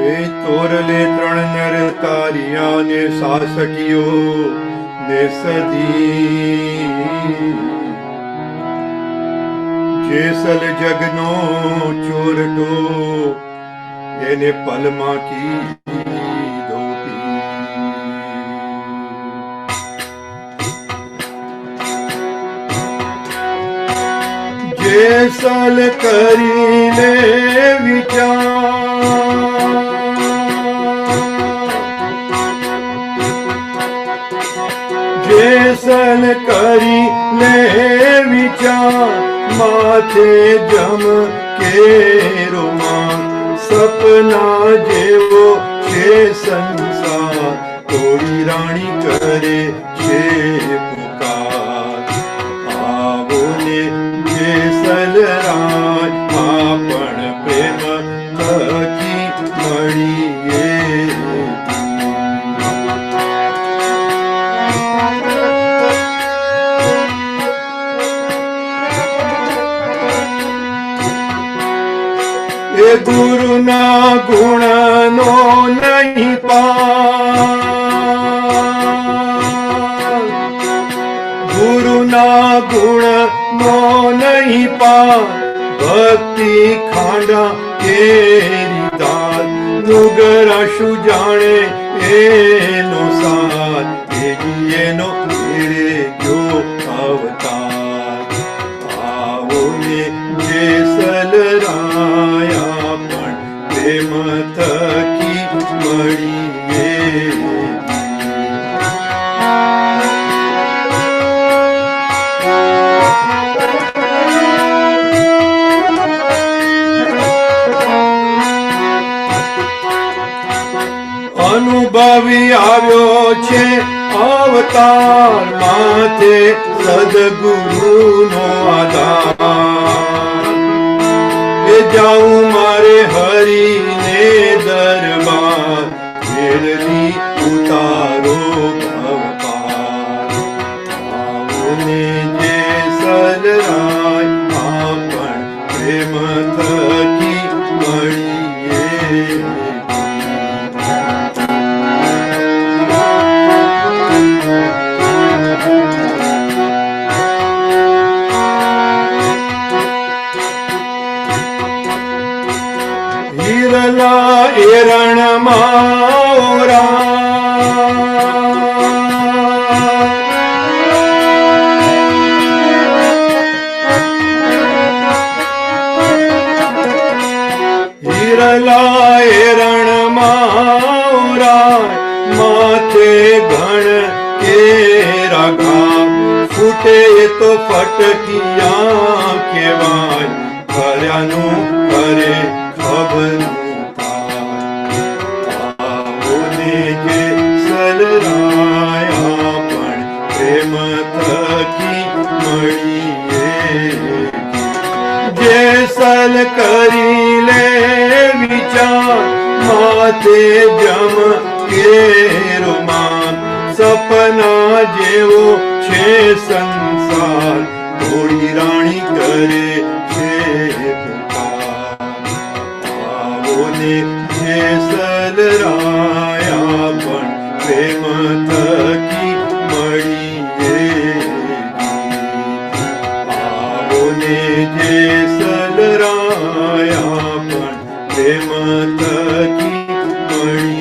ਏ ਤੋਰਲੇ ਤ੍ਰਣ ਨਿਰਤਾਰੀਆਂ ਨੇ ਸਾਸਕੀਓ, ਨੇ ਸਦੀ। ਜੇਸਲ ਜਗਨੋ ਚੋਰ ਟੋ ਇਹਨੇ ਪਲਮਾ ਕੀ ਜੇਸਲ ਕਰੀ ਨੇ ਵਿਚਾਰ જેસલ કરી લે વિચાર, માથે જમ કેરો સપના જેવો છે સંસાર કોઈ રાણી કરે છે પુકાર. આવો ને જેસલ રાજ આપણ પ્રેમ થકી મળીએ ગુરુના ગુણનો નહીં પા ગુરુના ગુણનો નહીં પા ભક્તિ ખાંડા કેરી દાલ નુગરા શું જાણે એનો સાથ એનો મેળે ગયો. અનુભવી આવ્યો છે અવતાર માથે સદગુરુનો આધાર. એ જાઉં મારે હરીને દરબાર ઉતારો હિરલા એરણમાં હિરલા એરણમાં માથે ઘણ કેરા ઘા ફૂટે તો ફટકિયા કેવાય કર્યાનું કરે ખબર જે સલરાયા પણ પ્રેમ થકી મળીએ. જે સલ કરી લે વિચાર, માથે જમ કેરો માન સપના જેવો છે સંસાર આવો ને જે સલરાયા પણ પ્રેમ થકી મળીએ. આવો ને જે સલરાયા પણ પ્રેમ થકી